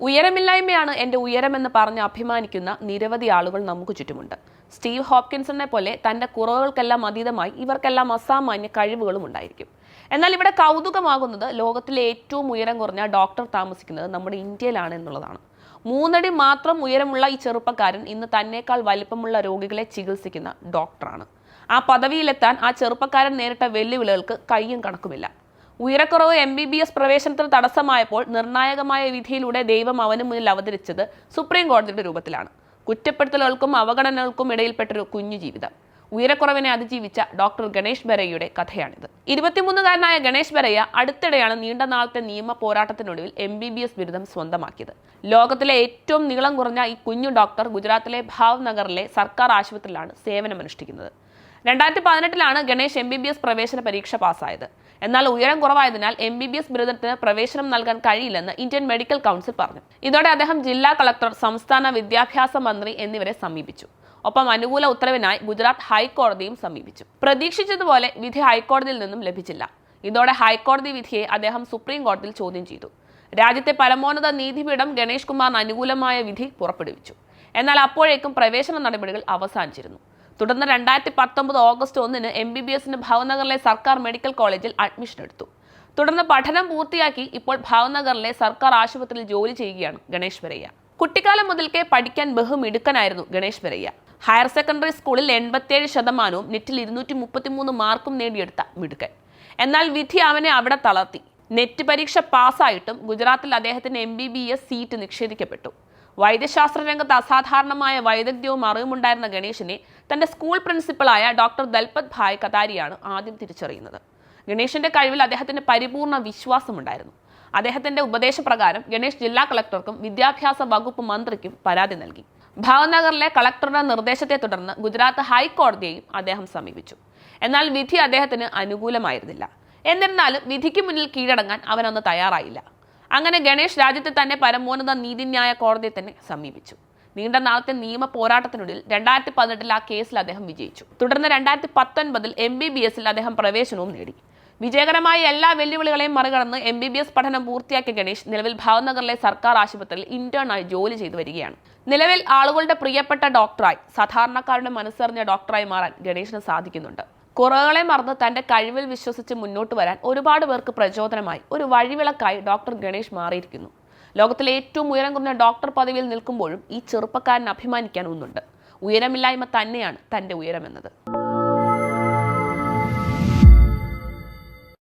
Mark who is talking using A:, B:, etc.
A: ഉയരമില്ലായ്മയാണ് എന്റെ ഉയരമെന്ന് പറഞ്ഞ് അഭിമാനിക്കുന്ന നിരവധി ആളുകൾ നമുക്ക് ചുറ്റുമുണ്ട്. സ്റ്റീവ് ഹോപ്കിൻസണിനെ പോലെ തന്റെ കുറവുകൾക്കെല്ലാം അതീതമായി ഇവർക്കെല്ലാം അസാമാന്യ കഴിവുകളും ഉണ്ടായിരിക്കും. എന്നാൽ ഇവിടെ കൗതുകമാകുന്നത് ലോകത്തിലെ ഏറ്റവും ഉയരം കുറഞ്ഞ ഡോക്ടർ താമസിക്കുന്നത് നമ്മുടെ ഇന്ത്യയിലാണ് എന്നുള്ളതാണ്. മൂന്നടി മാത്രം ഉയരമുള്ള ഈ ചെറുപ്പക്കാരൻ ഇന്ന് തന്നെക്കാൾ വലിപ്പമുള്ള രോഗികളെ ചികിത്സിക്കുന്ന ഡോക്ടറാണ്. ആ പദവിയിലെത്താൻ ആ ചെറുപ്പക്കാരൻ നേരിട്ട വെല്ലുവിളികൾക്ക് കയ്യും കണക്കുമില്ല. ഉയരക്കുറവ് എം ബി ബി എസ് പ്രവേശനത്തിന് തടസ്സമായപ്പോൾ നിർണായകമായ വിധിയിലൂടെ ദൈവം അവന് മുന്നിൽ അവതരിച്ചത് സുപ്രീം കോടതിയുടെ രൂപത്തിലാണ്. കുറ്റപ്പെടുത്തലുകൾക്കും അവഗണനകൾക്കും ഇടയിൽപ്പെട്ടൊരു കുഞ്ഞു ജീവിതം. ഉയരക്കുറവിനെ അതിജീവിച്ച ഡോക്ടർ ഗണേഷ് ബെരയ്യയുടെ കഥയാണിത്. ഇരുപത്തിമൂന്നുകാരനായ ഗണേഷ് ബെരയ്യ അടുത്തിടെയാണ് നീണ്ട നാളത്തെ നിയമ പോരാട്ടത്തിനൊടുവിൽ എം ബി ബി എസ് ബിരുദം സ്വന്തമാക്കിയത്. ലോകത്തിലെ ഏറ്റവും നീളം കുറഞ്ഞ ഈ കുഞ്ഞു ഡോക്ടർ ഗുജറാത്തിലെ ഭാവ്നഗറിലെ സർക്കാർ ആശുപത്രിയിലാണ് സേവനമനുഷ്ഠിക്കുന്നത്. രണ്ടായിരത്തി പതിനെട്ടിലാണ് Ganesh M B B S പ്രവേശന പരീക്ഷ പാസ്സായത്. എന്നാൽ ഉയരം കുറവായതിനാൽ എം ബി ബി എസ് ബിരുദത്തിന് പ്രവേശനം നൽകാൻ കഴിയില്ലെന്ന് ഇന്ത്യൻ മെഡിക്കൽ കൗൺസിൽ പറഞ്ഞു. ഇതോടെ അദ്ദേഹം ജില്ലാ കളക്ടർ സംസ്ഥാന വിദ്യാഭ്യാസ മന്ത്രി എന്നിവരെ സമീപിച്ചു. ഒപ്പം അനുകൂല ഉത്തരവിനായി ഗുജറാത്ത് ഹൈക്കോടതിയും സമീപിച്ചു. പ്രതീക്ഷിച്ചതുപോലെ വിധി ഹൈക്കോടതിയിൽ നിന്നും ലഭിച്ചില്ല. ഇതോടെ ഹൈക്കോടതി വിധിയെ അദ്ദേഹം സുപ്രീം കോടതിയിൽ ചോദ്യം ചെയ്തു. രാജ്യത്തെ പരമോന്നത നീതിപീഠം ഗണേഷ് കുമാറിന് അനുകൂലമായ വിധി പുറപ്പെടുവിച്ചു. എന്നാൽ അപ്പോഴേക്കും പ്രവേശന നടപടികൾ അവസാനിച്ചിരുന്നു. തുടർന്ന് രണ്ടായിരത്തി പത്തൊമ്പത് ഓഗസ്റ്റ് ഒന്നിന് എം ബി ബി എസിന് ഭാവനഗറിലെ സർക്കാർ മെഡിക്കൽ കോളേജിൽ അഡ്മിഷൻ എടുത്തു. തുടർന്ന് പഠനം പൂർത്തിയാക്കി ഇപ്പോൾ ഭാവനഗറിലെ സർക്കാർ ആശുപത്രിയിൽ ജോലി ചെയ്യുകയാണ് ഗണേഷ് വരയ്യ. കുട്ടിക്കാലം മുതൽക്കേ പഠിക്കാൻ ബഹുമിടുക്കനായിരുന്നു ഗണേഷ് വരയ്യ. ഹയർ സെക്കൻഡറി സ്കൂളിൽ എൺപത്തിയേഴ് ശതമാനവും നെറ്റിൽ ഇരുന്നൂറ്റി മുപ്പത്തിമൂന്ന് മാർക്കും നേടിയെടുത്ത മിടുക്കൻ. എന്നാൽ വിധി അവനെ അവിടെ തളർത്തി. നെറ്റ് പരീക്ഷ പാസ്സായിട്ടും ഗുജറാത്തിൽ അദ്ദേഹത്തിന് M B B S seat നിഷേധിക്കപ്പെട്ടു വൈദ്യശാസ്ത്ര രംഗത്ത് അസാധാരണമായ വൈദഗ്ധ്യവും അറിവുമുണ്ടായിരുന്ന ഗണേഷിനെ തന്റെ സ്കൂൾ പ്രിൻസിപ്പളായ ഡോക്ടർ ദൽപത് ഭായ് കതാരിയാണ് ആദ്യം തിരിച്ചറിയുന്നത്. ഗണേഷിന്റെ കഴിവിൽ അദ്ദേഹത്തിന് പരിപൂർണ വിശ്വാസമുണ്ടായിരുന്നു. അദ്ദേഹത്തിന്റെ ഉപദേശപ്രകാരം ഗണേഷ് ജില്ലാ കളക്ടർക്കും വിദ്യാഭ്യാസ വകുപ്പ് മന്ത്രിക്കും പരാതി നൽകി. ഭാവനഗറിലെ കളക്ടറുടെ നിർദ്ദേശത്തെ തുടർന്ന് ഗുജറാത്ത് ഹൈക്കോടതിയെയും അദ്ദേഹം സമീപിച്ചു. എന്നാൽ വിധി അദ്ദേഹത്തിന് അനുകൂലമായിരുന്നില്ല. എന്നിരുന്നാലും വിധിക്ക് മുന്നിൽ കീഴടങ്ങാൻ അവനൊന്ന് തയ്യാറായില്ല. അങ്ങനെ ഗണേഷ് രാജ്യത്തെ തന്നെ പരമോന്നത നീതിന്യായ കോടതിയെ തന്നെ സമീപിച്ചു. നീണ്ട നാളത്തെ നിയമ പോരാട്ടത്തിനൊടുവിൽ രണ്ടായിരത്തി പതിനെട്ടിൽ ആ കേസിൽ അദ്ദേഹം വിജയിച്ചു. തുടർന്ന് രണ്ടായിരത്തി പത്തൊൻപതിൽ എം ബി ബി എസിൽ അദ്ദേഹം പ്രവേശനവും നേടി. വിജയകരമായ എല്ലാ വെല്ലുവിളികളെയും മറികടന്ന് എം ബി ബി എസ് പഠനം പൂർത്തിയാക്കിയ ഗണേഷ് നിലവിൽ ഭാവനഗറിലെ സർക്കാർ ആശുപത്രിയിൽ ഇന്റേണായി ജോലി ചെയ്തു വരികയാണ്. നിലവിൽ ആളുകളുടെ പ്രിയപ്പെട്ട ഡോക്ടറായി സാധാരണക്കാരുടെ മനസ്സറിഞ്ഞ ഡോക്ടറായി മാറാൻ ഗണേഷിന് സാധിക്കുന്നുണ്ട്. കുറവുകളെ മറന്ന് തന്റെ കഴിവിൽ വിശ്വസിച്ച് മുന്നോട്ട് വരാൻ ഒരുപാട് പേർക്ക് പ്രചോദനമായി. ഒരു വഴിവിളക്കായി ഡോക്ടർ ഗണേഷ് മാറിയിരിക്കുന്നു. ലോകത്തിലെ ഏറ്റവും ഉയരം കുറഞ്ഞ ഡോക്ടർ പദവിയിൽ നിൽക്കുമ്പോഴും ഈ ചെറുപ്പക്കാരൻ അഭിമാനിക്കാൻ ഒന്നുണ്ട്. ഉയരമില്ലായ്മ തന്നെയാണ് തന്റെ ഉയരമെന്നത്.